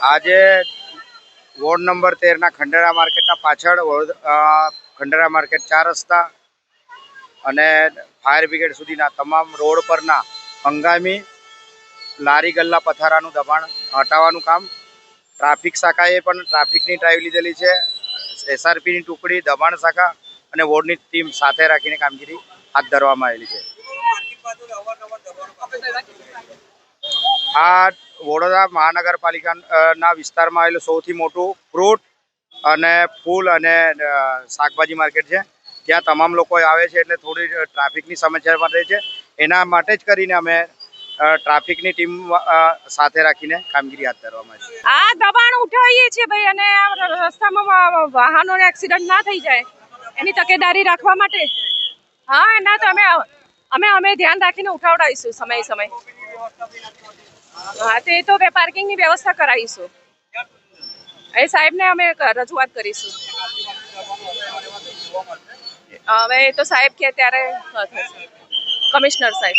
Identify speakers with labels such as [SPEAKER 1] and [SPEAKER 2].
[SPEAKER 1] આજે ward number તેરના Khandera માર્કેટના પાછળ Khandera market ચાર રસ્તા અને ફાયર બ્રિગેડ સુધીના તમામ રોડ પરના હંગામી લારી ગલ્લા પથારાનું દબાણ હટાવવાનું કામ. ટ્રાફિક શાખાએ પણ ટ્રાફિકની ડ્રાઈવ લીધેલી છે. એસઆરપીની ટુકડી, દબાણ શાખા અને વોર્ડની ટીમ સાથે રાખીને કામગીરી હાથ ધરવામાં આવેલી છે. આ વડોદરા મહાનગરપાલિકાના વિસ્તારમાં આવેલું સૌથી મોટું ફ્રૂટ અને ફૂલ અને શાકભાજી માર્કેટ છે. ત્યાં તમામ લોકો આવે છે એટલે થોડી ટ્રાફિકની સમસ્યા પણ છે. એના માટે જ કરીને અમે ટ્રાફિકની ટીમ સાથે રાખીને કામગીરી હાથ ધરવામાં છે.
[SPEAKER 2] આ દબાણ ઉઠાવીએ છીએ ભાઈ અને રસ્તામાં વાહનો એક્સિડન્ટ ના થઈ જાય. એની તકેદારી રાખવા માટે. હા, ના, તો અમે અમે અમે ધ્યાન રાખીને ઉઠાવડાવીશું સમય સમય. હા, તે તો બે પાર્કિંગની વ્યવસ્થા કરાવીશું. એ સાહેબને અમે રજૂઆત કરીશું. હવે એ તો સાહેબ કે ત્યારે કમિશનર સાહેબ.